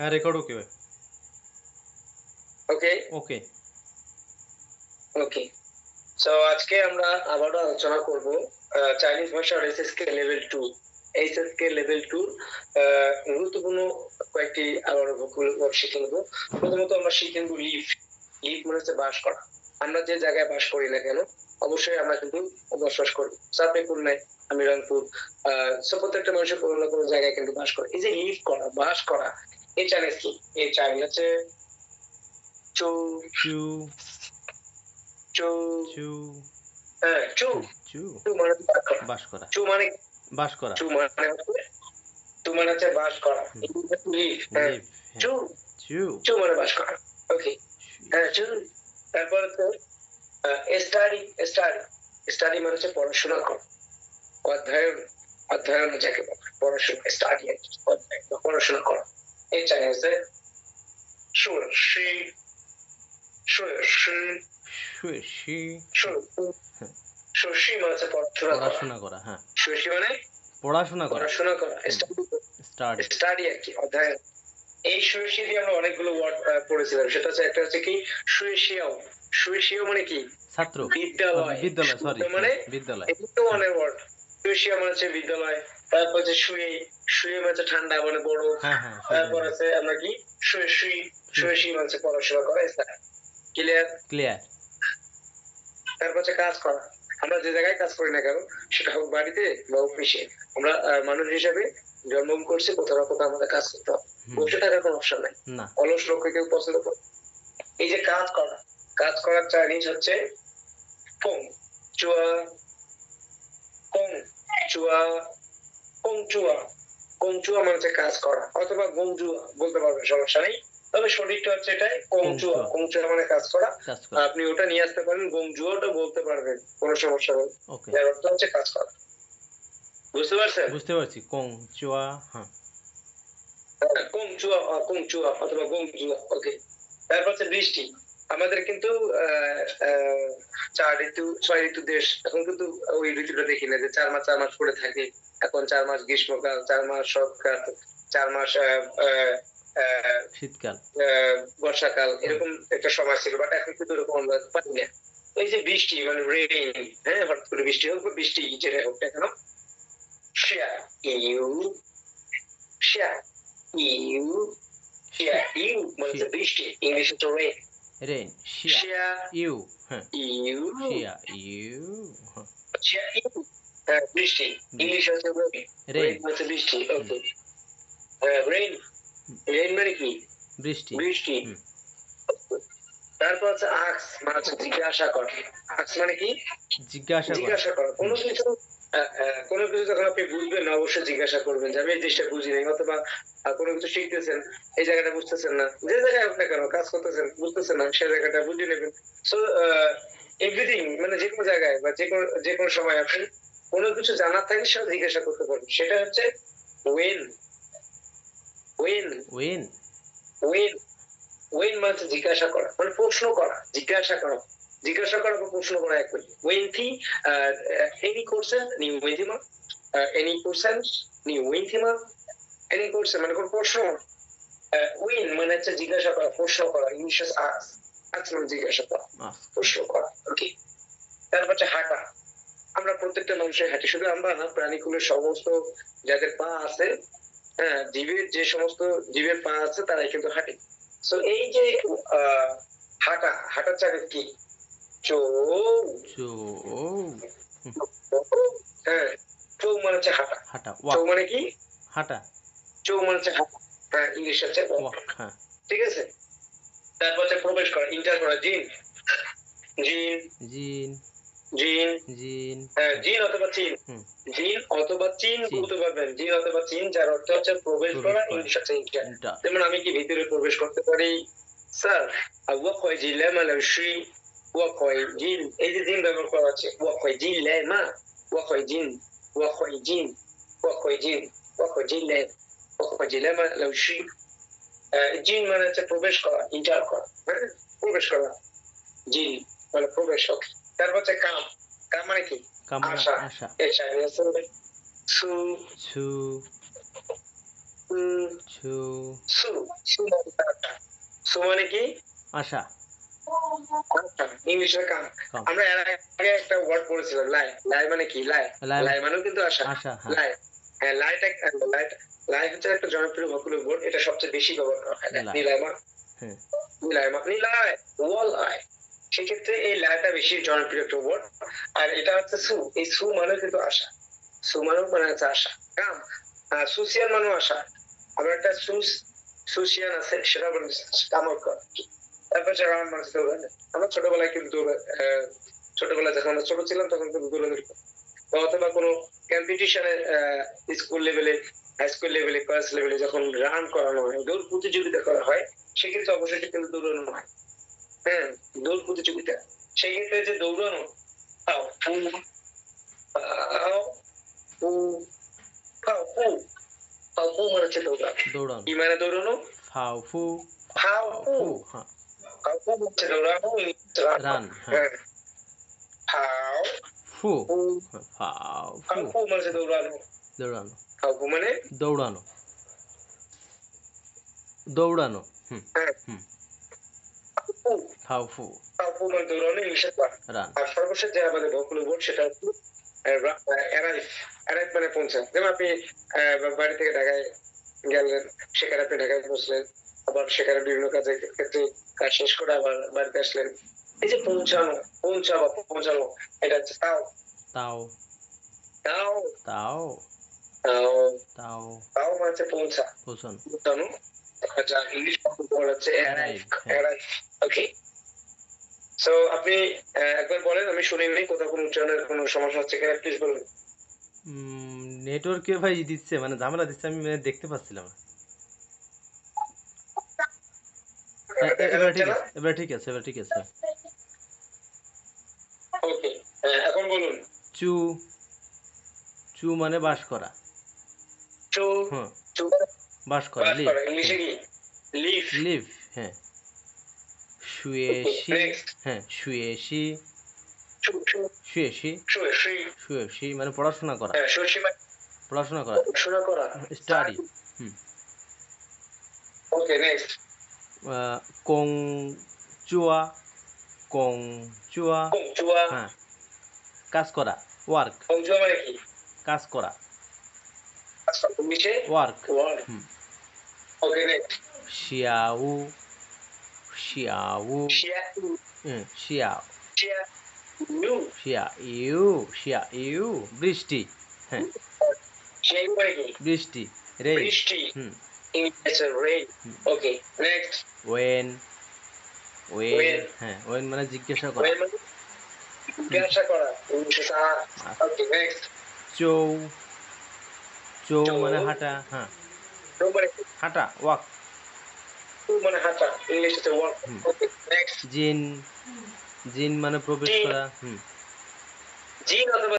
হ্যাঁ রেকর্ড ওকে ভাই ওকে okay okay so আজকে আমরা আবারও আলোচনা করব চাইনিজ ভাষার SSK level two HSK level two গুরুত্বপূর্ণ কয়েকটি আবার ভোকাবুলারি শিখে নেব। প্রথমত আমরা শিখে নেব লিভ লিভ মানে হচ্ছে বাস করা। আমরা যে জায়গায় বাস করি না কেন অবশ্যই আমরা কিন্তু বসবাস করি। সাপে খুলনায় আমি রংপুর। সো প্রত্যেকটা মানুষের কোনো না কোনো জায়গায় কিন্তু বাস করে। এই যে লিভ করা বাস করা কি হচ্ছে চৌ চু চৌ চু চৌ। চু। চু মানে বাস করা। চু মানে বাস করা। চু মানে হচ্ছে চু মানে হচ্ছে বাস করা। লিভ হ্যাঁ। লিভ চু। চু। চু মানে বাস করা। ওকে হ্যাঁ চু। তারপর স্টাডি স্টাডি স্টাডি মানে হচ্ছে পড়াশোনা করা। অধ্যয়ন অধ্যয়ন যাকে পড়াশোনা স্টাডি পড়াশোনা করা। করা পড়াশোনা করা হ্যাঁ। শশী মানে? পড়াশোনা করা। পড়াশোনা করা স্টাডি স্টাডি আর কি অধ্যয়ন। এই সুয়েশি দিয়ে আমরা অনেকগুলো ওয়ার্ড পড়েছিলাম। সেটা হচ্ছে একটা হচ্ছে কি সুয়েশিয়াও সুয়েশিয়াও মানে কি? ছাত্র। বিদ্যালয়। বিদ্যালয় সরি মানে বিদ্যালয়। এগুলো অনেক ওয়ার্ড সুয়েশিয়া মানে হচ্ছে বিদ্যালয়। তারপর হচ্ছে শুয়ে শুয়ে হচ্ছে ঠান্ডা মানে বড় হ্যাঁ হ্যাঁ তারপর আছে আমরা কি? শুয়ে শুই শুয়েশি মানে হচ্ছে পড়াশোনা করা ক্লিয়ার ক্লিয়ার তারপর হচ্ছে কাজ করা। আমরা যে জায়গায় কাজ করি না কেন সেটা হোক বাড়িতে বা অফিসে। আমরা মানুষ হিসাবে জন্মগ্রহণ করছি কোথাও না কোথাও আমাদের কাজ করতে হবে। বসে থাকার কোনো অপশন নাই। অলস লোককে কেউ পছন্দ করে। এই যে কাজ করা কাজ করার চাইনিজ হচ্ছে কং চুয়া কং চুয়া কং চুয়া কং মানে হচ্ছে কাজ করা অথবা গং চুয়া বলতে পারবেন সমস্যা নেই। তবে সঠিকটা হচ্ছে এটাই কং চুয়া কংচুয়া। কং চুয়া মানে কাজ করা। আপনি ওটা নিয়ে আসতে পারেন গং জুয়াটা বলতে পারবেন কোনো সমস্যা নেই। যার অর্থ হচ্ছে কাজ করা। বুঝতে পারছেন? বুঝতে পারছি কং চুয়া হ্যাঁ কং চুয়া আহ, কং চুয়া অথবা গং ওকে। তারপর হচ্ছে বৃষ্টি। আমাদের কিন্তু আহ, আহ, চার ঋতু ছয় ঋতু দেশ এখন কিন্তু ওই ঋতুটা দেখি না যে চার মাস চার মাস পরে থাকে। এখন চার মাস গ্রীষ্মকাল চার মাস শরৎকাল চার মাস শীতকাল। বর্ষাকাল এরকম একটা সময় ছিল বাট এখন কিন্তু এরকম আমরা পাই না। এই যে বৃষ্টি মানে রেইন হ্যাঁ হঠাৎ করে বৃষ্টি হোক বৃষ্টি যেটা হোক না কেন শিয়া ইউ শিয়া ইউ শিয়া ইউ মানে বৃষ্টি ইংলিশে তো রেইন রেন শিয়া ইউ হ্যাঁ ইউ শিয়া ইউ শিয়া ইউ বৃষ্টি ইংলিশ রেইন রেন হচ্ছে বৃষ্টি ওকে রেইন রেইন মানে কি বৃষ্টি বৃষ্টি। তারপর হচ্ছে আক্স মানে হচ্ছে জিজ্ঞাসা করা। আক্স মানে কি? জিজ্ঞাসা জিজ্ঞাসা করা। কোনো কিছু আহ, আহ, কোনো কিছু যখন আপনি বুঝবেন না অবশ্যই জিজ্ঞাসা করবেন যে আমি এই জিনিসটা বুঝি নাই অথবা কোনো কিছু শিখতেছেন এই জায়গাটা বুঝতেছেন না যে জায়গায় আপনি কেন কাজ করতেছেন বুঝতেছেন না সেই জায়গাটা বুঝে নেবেন। সো এভরিথিং মানে যে কোনো জায়গায় বা যে কোনো যে কোনো সময় আপনি কোনো কিছু জানার থাকে সেটা জিজ্ঞাসা করতে পারবেন। সেটা হচ্ছে ওয়েন ওয়েন ওয়েন ওয়েন ওয়েন মানে জিজ্ঞাসা করা মানে প্রশ্ন করা জিজ্ঞাসা করা। জিজ্ঞাসা করার প্রশ্ন করা একই ওয়েন থি এনি কোর্সে নি ওয়েন থিমা এনি কোর্সেন নি ওয়েন থিমা এনি কোর্সে মানে কোন প্রশ্ন? ওয়েন মানে হচ্ছে জিজ্ঞাসা করা প্রশ্ন করা ইংলিশে আস আস মানে জিজ্ঞাসা করা প্রশ্ন করা ওকে তারপর হচ্ছে হাঁটা। আমরা প্রত্যেকটা মানুষের হাঁটি শুধু আমরা না প্রাণীকুলের সমস্ত যাদের পা আছে হ্যাঁ জীবের যে সমস্ত জীবের পা আছে তারাই কিন্তু হাঁটে। তো এই যে আহ, হাঁটা হাঁটার জায়গা কি? চৌ চো হ্যাঁ চৌ মানে হচ্ছে হাঁটা। হাঁটা চৌ মানে কি? হাঁটা। চৌ মানে হচ্ছে হাঁটা। হ্যাঁ ইংলিশ হচ্ছে walk, ওয়াক হ্যাঁ। ঠিক আছে? তারপর হচ্ছে প্রবেশ করা ইন্টার করা জিন। জিন। জিন। জিন। জিন। হ্যাঁ, জিন অথবা চীন। জিন অথবা চীন। বলতে পারবেন। জিন অথবা চীন যার অর্থ হচ্ছে প্রবেশ করা। ইংলিশ হচ্ছে ইন্টার। যেমন আমি কি ভিতরে প্রবেশ করতে পারি? স্যার ওয়া কয় জি লেমা জিন এই যে জিন ব্যবহার করা ওয়া কয় জিন ওয়া কয় জিন ওয়া কয় লে ওয়া কয় জি লেমা লাউশি জিন মানে হচ্ছে প্রবেশ করা ইন্টার করা হ্যাঁ প্রবেশ করা জিন মানে প্রবেশ okay. তারপর হচ্ছে কাম কাম মানে কি আশা। আশা সু সু সু মানে সু মানে কি আশা কাম। আমরা এর আগে একটা ওয়ার্ড পড়েছিলাম লাই লাই মানে কি? লাই লাই মানেও কিন্তু আশা। লাই হ্যাঁ। লাইটা লাইট লাই হচ্ছে একটা জনপ্রিয় ভকুলের বোর্ড এটা সবচেয়ে বেশি ব্যবহার করা হয়। হ্যাঁ। নীলাইমা নীলাই ওয়াল আই সেক্ষেত্রে এই লাইটা বেশি জনপ্রিয় একটা ওয়ার্ড আর এটা হচ্ছে সু। এই সু মানে কিন্তু আশা। সু মানে মানে হচ্ছে আশা। কাম। সুসিয়ান মানে আশা। আবার একটা সুস সুসিয়ান আছে সেটা কর। তারপর সে রান মানুষ দৌড়ানো আমরা ছোটবেলায় কিন্তু ছোটবেলায় যখন আমরা ছোট ছিলাম তখন কিন্তু করতাম। অথবা কোনো কম্পিটিশনে স্কুল লেভেলে হাই স্কুল লেভেলে কলেজ লেভেলে যখন রান করানো হয় দৌড় প্রতিযোগিতা করা হয় সেক্ষেত্রে অবশ্যই কিন্তু দৌড়ানো হয়। হ্যাঁ দৌড় প্রতিযোগিতা। সেক্ষেত্রে যে দৌড়ানো মানে দৌড়ানো। দৌড়ানো। রান ফু মানে দৌড়ানো দৌড়ানো মানে দৌড়ানো দৌড়ানো হুম হুম পু ফু পাও, পু মানে দৌড়ানো ইংলিশে রান আর সর্বশেষ যে আমাদের ভকুল বোর্ড সেটা হচ্ছে অ্যারাইভ অ্যারাইভ মানে যেমন আপনি বাড়ি থেকে ঢাকায় গেলেন সেখানে আপনি ঢাকায় বসলেন আবার সেখানে বিভিন্ন কাজের ক্ষেত্রে কাজ শেষ করে আবার বাড়িতে আসলেন এই যে পৌঁছানো পৌঁছা বা পৌঁছানো এটা হচ্ছে তাও। তাও। তাও। তাও। তাও। তাও। তাও মানে পৌঁছা। পৌঁছানো। পৌঁছানো। ইংলিশ বলা হচ্ছে অ্যারাইভ অ্যারাইভ ওকে সো আপনি আহ, একবার বলেন আমি শুনি শুনিনি কোথাও কোনো উচ্চারণের কোনো সমস্যা হচ্ছে কিনা প্লিজ বলুন। নেটওয়ার্কে ভাই দিচ্ছে মানে ঝামেলা দিচ্ছে আমি মানে দেখতে পাচ্ছিলাম না হ্যাঁ, এ- এবার ঠিক আছে এবার ঠিক আছে এবার ঠিক আছে। ওকে এখন বলুন। চু চু মানে বাস করা। চু হ্যাঁ। চু বাস করা লিভ ইংলিশে কি? লিভ লিভ হ্যাঁ। শুয়েছি হ্যাঁ চু শুয়েছি শুয়েছি মানে পড়াশোনা করা। হ্যাঁ মানে পড়াশোনা করা। শোনা করা। Study hmm. ওকে নেক্সট আহ, কং চুয়া কং চুয়া চুয়া হ্যাঁ কাজ করা ওয়ার্ক চুয়া মানে কি কাজ করা আচ্ছা ইংলিশে work word hmm okay next শিয়াউ শিয়াউ শিয়া হুম শিয়াও শিয়া ইউ শিয়া ইউ শিয়া ইউ বৃষ্টি হ্যাঁ শিয়া ইউ মানে কি বৃষ্টি রে বৃষ্টি হুম ইংলিশে রেইন ওকে নেক্সট ওয়েন ওয়েন হ্যাঁ ওয়েন মানে জিজ্ঞাসা করা। মানে? জিজ্ঞাসা করা। ওকে নেক্সট চৌ। চৌ চৌ। মানে হাঁটা হ্যাঁ। মানে? হাঁটা ওয়াক মানে হাঁটা ইংলিশে ওয়ার্ক হুম। ওকে নেক্সট জিন জিন মানে প্রবেশ করা হুম। জিন অথবা